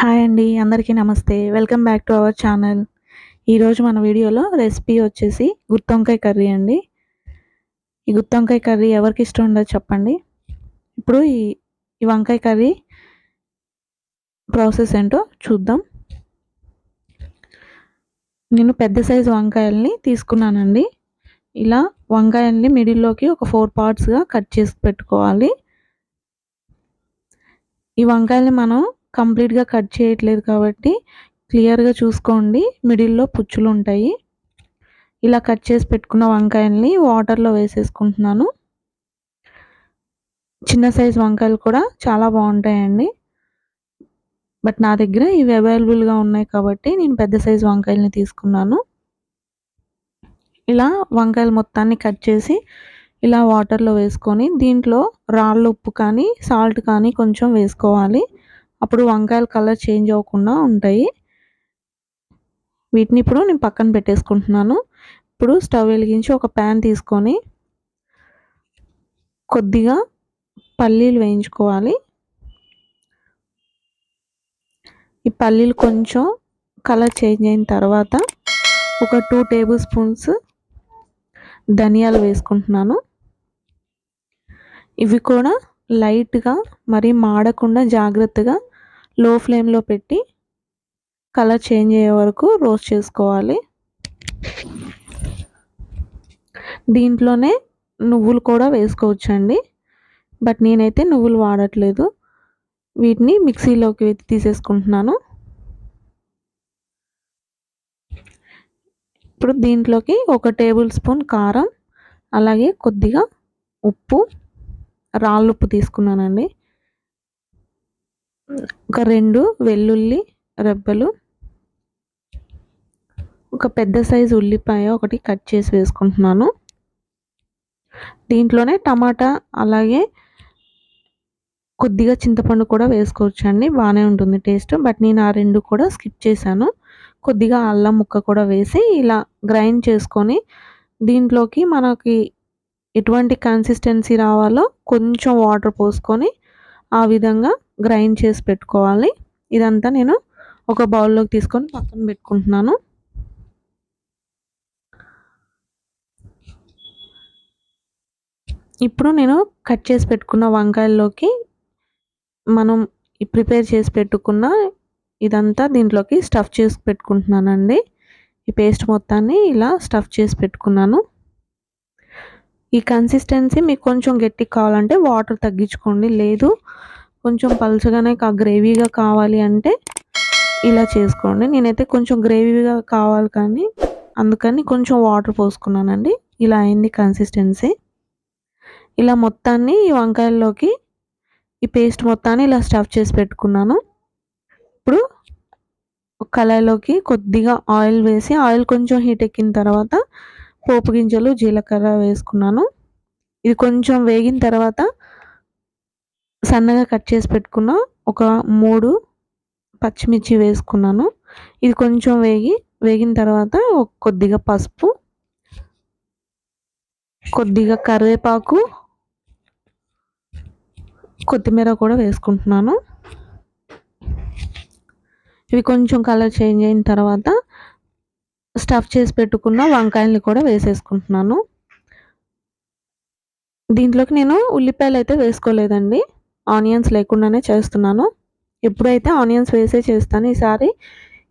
Hi అండి అందరికీ నమస్తే. Welcome back to our channel. ఈరోజు మన వీడియోలో రెసిపీ వచ్చేసి గుత్తొంకాయ కర్రీ అండి. ఈ గుత్తొంకాయ కర్రీ ఎవరికి ఇష్టం ఉండదు చెప్పండి. ఇప్పుడు ఈ ఈ వంకాయ కర్రీ ప్రాసెస్ ఏంటో చూద్దాం. నేను పెద్ద సైజు వంకాయల్ని తీసుకున్నానండి. ఇలా వంకాయల్ని మిడిల్లోకి ఒక ఫోర్ పార్ట్స్గా కట్ చేసి పెట్టుకోవాలి. ఈ వంకాయల్ని మనం కంప్లీట్గా కట్ చేయట్లేదు కాబట్టి క్లియర్గా చూసుకోండి. మిడిల్లో పుచ్చులు ఉంటాయి ఇలా కట్ చేసి పెట్టుకున్న వంకాయల్ని వాటర్లో వేసేసుకుంటున్నాను. చిన్న సైజ్ వంకాయలు కూడా చాలా బాగుంటాయండి. బట్ నా దగ్గర ఇవి అవైలబుల్గా ఉన్నాయి కాబట్టి నేను పెద్ద సైజ్ వంకాయల్ని తీసుకున్నాను. ఇలా వంకాయలు మొత్తాన్ని కట్ చేసి ఇలా వాటర్లో వేసుకొని దీంట్లో రాళ్ళు ఉప్పు కానీ సాల్ట్ కానీ కొంచెం వేసుకోవాలి. అప్పుడు వంకాయల కలర్ చేంజ్ అవ్వకుండా ఉంటాయి. వీటిని ఇప్పుడు నేను పక్కన పెట్టేసుకుంటున్నాను. ఇప్పుడు స్టవ్ వెలిగించి ఒక ప్యాన్ తీసుకొని కొద్దిగా పల్లీలు వేయించుకోవాలి. ఈ పల్లీలు కొంచెం కలర్ చేంజ్ అయిన తర్వాత ఒక టూ టేబుల్ స్పూన్స్ ధనియాలు వేసుకుంటున్నాను. ఇవి కూడా లైట్గా మరి మాడకుండా జాగ్రత్తగా లో ఫ్లేమ్లో పెట్టి కలర్ చేంజ్ అయ్యే వరకు రోస్ట్ చేసుకోవాలి. దీంట్లోనే నువ్వులు కూడా వేసుకోవచ్చండి. బట్ నేనైతే నువ్వులు వాడట్లేదు. వీటిని మిక్సీలోకి తీసేసుకుంటున్నాను. ఇప్పుడు దీంట్లోకి ఒక టేబుల్ స్పూన్ కారం అలాగే కొద్దిగా ఉప్పు రాళ్ళు ఉప్పు తీసుకున్నానండి. ఒక రెండు వెల్లుల్లి రెబ్బలు ఒక పెద్ద సైజు ఉల్లిపాయ ఒకటి కట్ చేసి వేసుకుంటున్నాను. దీంట్లోనే టమాటా అలాగే కొద్దిగా చింతపండు కూడా వేసుకోవచ్చు అండి బాగానే ఉంటుంది టేస్ట్. బట్ నేను ఆ రెండు కూడా స్కిప్ చేశాను. కొద్దిగా అల్లం ముక్క కూడా వేసి ఇలా గ్రైండ్ చేసుకొని దీంట్లోకి మనకి ఎటువంటి కన్సిస్టెన్సీ రావాలో కొంచెం వాటర్ పోసుకొని ఆ విధంగా గ్రైండ్ చేసి పెట్టుకోవాలి. ఇదంతా నేను ఒక బౌల్లోకి తీసుకొని పక్కన పెట్టుకుంటున్నాను. ఇప్పుడు నేను కట్ చేసి పెట్టుకున్న వంకాయల్లోకి మనం ప్రిపేర్ చేసి పెట్టుకున్న ఇదంతా దీంట్లోకి స్టఫ్ చేసి పెట్టుకుంటున్నానండి. ఈ పేస్ట్ మొత్తాన్ని ఇలా స్టఫ్ చేసి పెట్టుకున్నాను. ఈ కన్సిస్టెన్సీ మీకు కొంచెం గట్టిగా కావాలంటే వాటర్ తగ్గించుకోండి. లేదు కొంచెం పలుచగానే గ్రేవీగా కావాలి అంటే ఇలా చేసుకోండి. నేనైతే కొంచెం గ్రేవీగా కావాలి కానీ అందుకని కొంచెం వాటర్ పోసుకున్నానండి. ఇలా అయింది కన్సిస్టెన్సీ ఇలా మొత్తాన్ని ఈ వంకాయల్లోకి ఈ పేస్ట్ మొత్తాన్ని ఇలా స్టఫ్ చేసి పెట్టుకున్నాను. ఇప్పుడు కళాయిలోకి కొద్దిగా ఆయిల్ వేసి ఆయిల్ కొంచెం హీట్ ఎక్కిన తర్వాత పోపు గింజలు జీలకర్ర వేసుకున్నాను. ఇది కొంచెం వేగిన తర్వాత సన్నగా కట్ చేసి పెట్టుకున్న ఒక మూడు పచ్చిమిర్చి వేసుకున్నాను. ఇది కొంచెం వేగి వేగిన తర్వాత కొద్దిగా పసుపు కొద్దిగా కరివేపాకు కొత్తిమీర కూడా వేసుకుంటున్నాను. ఇవి కొంచెం కలర్ చేంజ్ అయిన తర్వాత స్టఫ్ చేసి పెట్టుకున్న వంకాయల్ని కూడా వేసేసుకుంటున్నాను. దీంట్లోకి నేను ఉల్లిపాయలు అయితే వేసుకోలేదండి. ఆనియన్స్ లేకుండానే చేస్తున్నాను. ఎప్పుడైతే ఆనియన్స్ వేసే చేస్తాను ఈసారి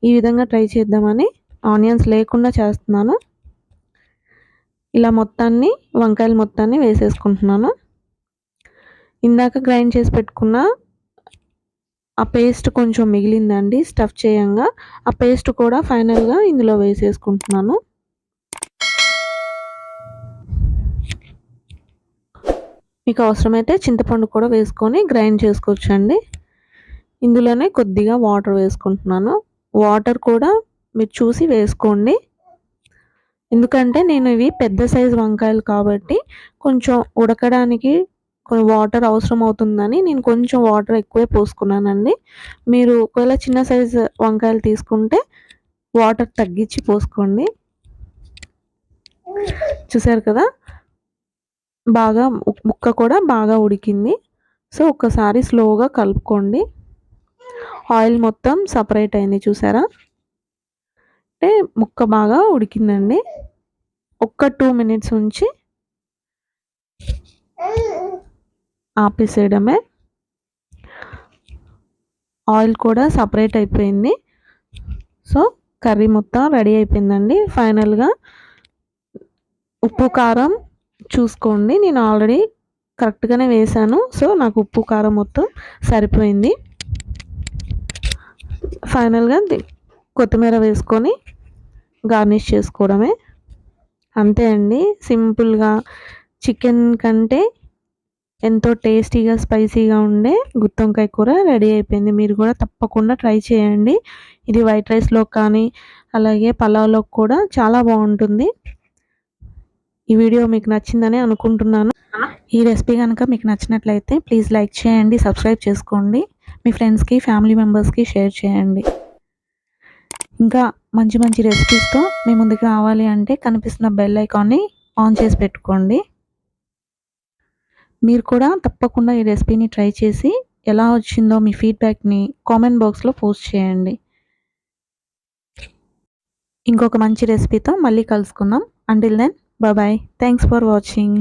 ఈ విధంగా ట్రై చేద్దామని ఆనియన్స్ లేకుండా చేస్తున్నాను. ఇలా మొత్తాన్ని వంకాయలు మొత్తాన్ని వేసేసుకుంటున్నాను. ఇందాక గ్రైండ్ చేసి పెట్టుకున్న ఆ పేస్ట్ కొంచెం మిగిలిందండి స్టఫ్ చేయంగా. ఆ పేస్ట్ కూడా ఫైనల్గా ఇందులో వేసేసుకుంటున్నాను. మీకు అవసరమైతే చింతపండు కూడా వేసుకొని గ్రైండ్ చేసుకోవచ్చండి. ఇందులోనే కొద్దిగా వాటర్ వేసుకుంటున్నాను. వాటర్ కూడా మీరు చూసి వేసుకోండి. ఎందుకంటే నేను ఇవి పెద్ద సైజు వంకాయలు కాబట్టి కొంచెం ఉడకడానికి వాటర్ అవసరం అవుతుందని నేను కొంచెం వాటర్ ఎక్కువే పోసుకున్నానండి. మీరు ఒకవేళ చిన్న సైజు వంకాయలు తీసుకుంటే వాటర్ తగ్గించి పోసుకోండి. చూసారు కదా? బాగా ముక్క కూడా బాగా ఉడికింది. సో ఒక్కసారి స్లోగా కలుపుకోండి. ఆయిల్ మొత్తం సపరేట్ అయింది చూసారా? అంటే ముక్క బాగా ఉడికిందండి. ఒక్క టూ మినిట్స్ ఉంచి ఆపేసేయడమే. ఆయిల్ కూడా సపరేట్ అయిపోయింది. సో కర్రీ మొత్తం రెడీ అయిపోయిందండి. ఫైనల్గా ఉప్పు కారం చూసుకోండి. నేను ఆల్రెడీ కరెక్ట్గానే వేసాను. సో నాకు ఉప్పు కారం మొత్తం సరిపోయింది. ఫైనల్గా కొత్తిమీర వేసుకొని గార్నిష్ చేసుకోవడమే. అంతే అండి. సింపుల్గా చికెన్ కంటే ఎంతో టేస్టీగా స్పైసీగా ఉండే గుత్తొంకాయ కూర రెడీ అయిపోయింది. మీరు కూడా తప్పకుండా ట్రై చేయండి. ఇది వైట్ రైస్లో కానీ అలాగే పలావ్లో కూడా చాలా బాగుంటుంది. ఈ వీడియో మీకు నచ్చిందని అనుకుంటున్నాను. ఈ రెసిపీ కనుక మీకు నచ్చినట్లయితే ప్లీజ్ లైక్ చేయండి సబ్స్క్రైబ్ చేసుకోండి. మీ ఫ్రెండ్స్కి ఫ్యామిలీ మెంబర్స్కి షేర్ చేయండి. ఇంకా మంచి మంచి రెసిపీస్తో మీ ముందుకు రావాలి అంటే కనిపిస్తున్న బెల్ ఐకాన్ని ఆన్ చేసి పెట్టుకోండి. మీరు కూడా తప్పకుండా ఈ రెసిపీని ట్రై చేసి ఎలా వచ్చిందో మీ ఫీడ్బ్యాక్ని కామెంట్ బాక్స్లో పోస్ట్ చేయండి. ఇంకొక మంచి రెసిపీతో మళ్ళీ కలుసుకుందాం. Until then bye thanks for watching